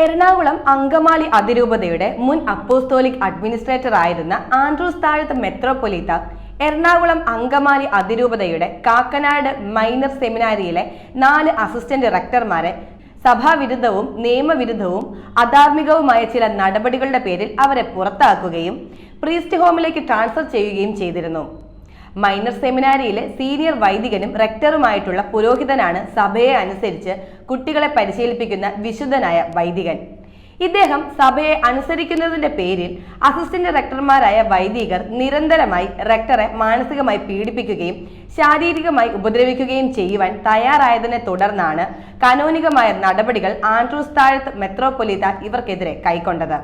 എറണാകുളം അങ്കമാലി അതിരൂപതയുടെ മുൻ apostolic administrator ആയിരുന്ന ആൻഡ്രൂസ് താഴത്ത് മെത്രോപൊലീത്ത എറണാകുളം അങ്കമാലി അതിരൂപതയുടെ കാക്കനാട് മൈനർ സെമിനാരിയിലെ നാല് അസിസ്റ്റന്റ് റക്ടർമാരെ സഭാവിരുദ്ധവും നിയമവിരുദ്ധവും അധാർമികവുമായ ചില നടപടികളുടെ പേരിൽ അവരെ പുറത്താക്കുകയും പ്രീസ്റ്റ് ഹോമിലേക്ക് ട്രാൻസ്ഫർ ചെയ്യുകയും ചെയ്തിരുന്നു. മൈനർ സെമിനാരിയിലെ സീനിയർ വൈദികനും റെക്ടറുമായിട്ടുള്ള പുരോഹിതനാണ് സഭയെ അനുസരിച്ച് കുട്ടികളെ പരിശീലിപ്പിക്കുന്ന വിശുദ്ധനായ വൈദികൻ. ഇദ്ദേഹം സഭയെ അനുസരിക്കുന്നതിന്റെ പേരിൽ അസിസ്റ്റന്റ് റെക്ടർമാരായ വൈദികർ നിരന്തരമായി റെക്ടറെ മാനസികമായി പീഡിപ്പിക്കുകയും ശാരീരികമായി ഉപദ്രവിക്കുകയും ചെയ്യുവാൻ തയ്യാറായതിനെ തുടർന്നാണ് കാനോനികമായ നടപടികൾ ആൻഡ്രൂസ് താഴത്ത് മെത്രോപൊലീത്ത ഇവർക്കെതിരെ കൈക്കൊണ്ടത്.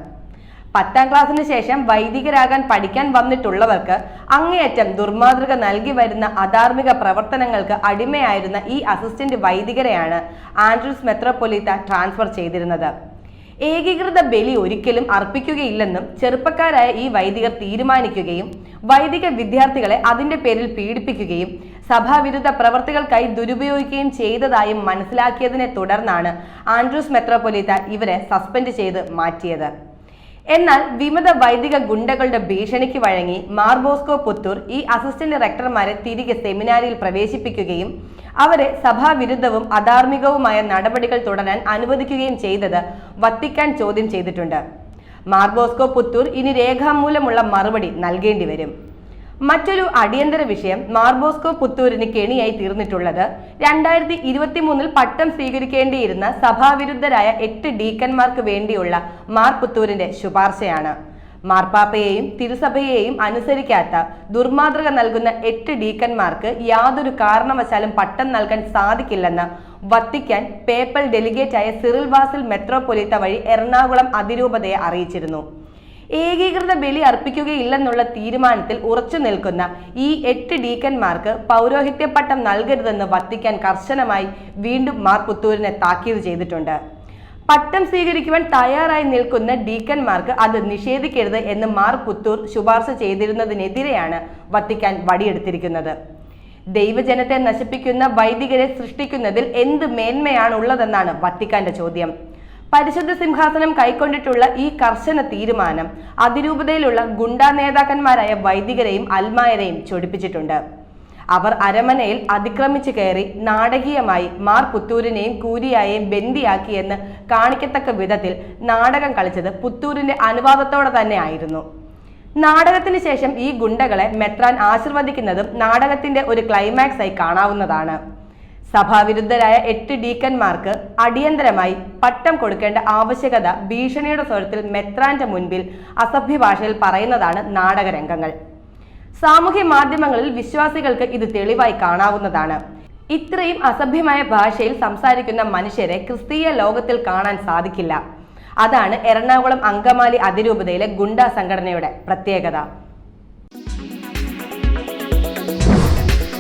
പത്താം ക്ലാസ്സിന് ശേഷം വൈദികരാകാൻ പഠിക്കാൻ വന്നിട്ടുള്ളവർക്ക് അങ്ങേയറ്റം ദുർമാതൃക നൽകി വരുന്ന അധാർമിക പ്രവർത്തനങ്ങൾക്ക് അടിമയായിരുന്ന ഈ അസിസ്റ്റന്റ് വൈദികരെയാണ് ആൻഡ്രൂസ് മെത്രോപൊലീത്ത ട്രാൻസ്ഫർ ചെയ്തിരുന്നത്. ഏകീകൃത ബലി ഒരിക്കലും അർപ്പിക്കുകയില്ലെന്നും ചെറുപ്പക്കാരായ ഈ വൈദികർ തീരുമാനിക്കുകയും വൈദിക വിദ്യാർത്ഥികളെ അതിന്റെ പേരിൽ പീഡിപ്പിക്കുകയും സഭാവിരുദ്ധ പ്രവർത്തികൾക്കായി ദുരുപയോഗിക്കുകയും ചെയ്തതായും മനസ്സിലാക്കിയതിനെ തുടർന്നാണ് ആൻഡ്രൂസ് മെത്രോപൊലീത്ത ഇവരെ സസ്പെൻഡ് ചെയ്ത് മാറ്റിയത്. എന്നാൽ വിമത വൈദിക ഗുണ്ടകളുടെ ഭീഷണിക്ക് വഴങ്ങി മാർബോസ്കോ പുത്തൂർ ഈ അസിസ്റ്റന്റ് റെക്ടർമാരെ തിരികെ സെമിനാരിയിൽ പ്രവേശിപ്പിക്കുകയും അവരെ സഭാവിരുദ്ധവും അധാർമികവുമായ നടപടികൾ തുടരാൻ അനുവദിക്കുകയും ചെയ്തത് വത്തിക്കാൻ ചോദ്യം ചെയ്തിട്ടുണ്ട്. മാർബോസ്കോ പുത്തൂർ ഇനി രേഖാമൂലമുള്ള മറുപടി നൽകേണ്ടി വരും. മറ്റൊരു അടിയന്തര വിഷയം മാർബോസ്കോ പുത്തൂരിന് കെണിയായി തീർന്നിട്ടുള്ളത്. രണ്ടായിരത്തി ഇരുപത്തി മൂന്നിൽ പട്ടം സ്വീകരിക്കേണ്ടിയിരുന്ന സഭാവിരുദ്ധരായ എട്ട് ഡീക്കന്മാർക്ക് വേണ്ടിയുള്ള മാർ പുത്തൂരിന്റെ ശുപാർശയാണ്. മാർപ്പാപ്പയെയും തിരുസഭയെയും അനുസരിക്കാത്ത ദുർമാതൃക നൽകുന്ന എട്ട് ഡീക്കന്മാർക്ക് യാതൊരു കാരണവശാലും പട്ടം നൽകാൻ സാധിക്കില്ലെന്ന് വത്തിക്കാൻ പേപ്പൽ ഡെലിഗേറ്റായ സിറിൽ വാസിൽ മെത്രോപൊലിത്ത വഴി എറണാകുളം അതിരൂപതയെ അറിയിച്ചിരുന്നു. ഏകീകൃത ബലി അർപ്പിക്കുകയില്ലെന്നുള്ള തീരുമാനത്തിൽ ഉറച്ചു നിൽക്കുന്ന ഈ എട്ട് ഡീക്കന്മാർക്ക് പൗരോഹിത്യ പട്ടം നൽകരുതെന്ന് വത്തിക്കാൻ കർശനമായി വീണ്ടും മാർ പുത്തൂരിനെ താക്കീത് ചെയ്തിട്ടുണ്ട്. പട്ടം സ്വീകരിക്കുവാൻ തയ്യാറായി നിൽക്കുന്ന ഡീക്കന്മാർക്ക് അത് നിഷേധിക്കരുത് എന്ന് മാർ പുത്തൂർ ശുപാർശ ചെയ്തിരുന്നതിനെതിരെയാണ് വത്തിക്കാൻ വടിയെടുത്തിരിക്കുന്നത്. ദൈവജനത്തെ നശിപ്പിക്കുന്ന വൈദികരെ സൃഷ്ടിക്കുന്നതിൽ എന്ത് മേന്മയാണ് ഉള്ളതെന്നാണ് വത്തിക്കാന്റെ ചോദ്യം. പരിശുദ്ധ സിംഹാസനം കൈക്കൊണ്ടിട്ടുള്ള ഈ കർശന തീരുമാനം അതിരൂപതയിലുള്ള ഗുണ്ടാ നേതാക്കന്മാരായ വൈദികരെയും അൽമായരെയും ചൊടിപ്പിച്ചിട്ടുണ്ട്. അവർ അരമനയിൽ അതിക്രമിച്ചു കയറി നാടകീയമായി മാർ പുത്തൂരിനെയും കൂരിയായെയും ബന്ദിയാക്കിയെന്ന് കാണിക്കത്തക്ക വിധത്തിൽ നാടകം കളിച്ചത് പുത്തൂരിന്റെ അനുവാദത്തോടെ തന്നെ ആയിരുന്നു. നാടകത്തിന് ശേഷം ഈ ഗുണ്ടകളെ മെത്രാൻ ആശീർവദിക്കുന്നതും നാടകത്തിന്റെ ഒരു ക്ലൈമാക്സ് ആയി കാണാവുന്നതാണ്. സഭാവിരുദ്ധരായ എട്ട് ഡീക്കന്മാർക്ക് അടിയന്തരമായി പട്ടം കൊടുക്കേണ്ട ആവശ്യകത ഭീഷണിയുടെ സ്വരത്തിൽ മെത്രാന്റെ മുൻപിൽ അസഭ്യ ഭാഷയിൽ പറയുന്നതാണ് നാടകരംഗങ്ങൾ സാമൂഹ്യ മാധ്യമങ്ങളിൽ വിശ്വാസികൾക്ക് ഇത് തെളിവായി കാണാവുന്നതാണ്. ഇത്രയും അസഭ്യമായ ഭാഷയിൽ സംസാരിക്കുന്ന മനുഷ്യരെ ക്രിസ്തീയ ലോകത്തിൽ കാണാൻ സാധിക്കില്ല. അതാണ് എറണാകുളം അങ്കമാലി അതിരൂപതയിലെ ഗുണ്ട സംഘടനയുടെ പ്രത്യേകത.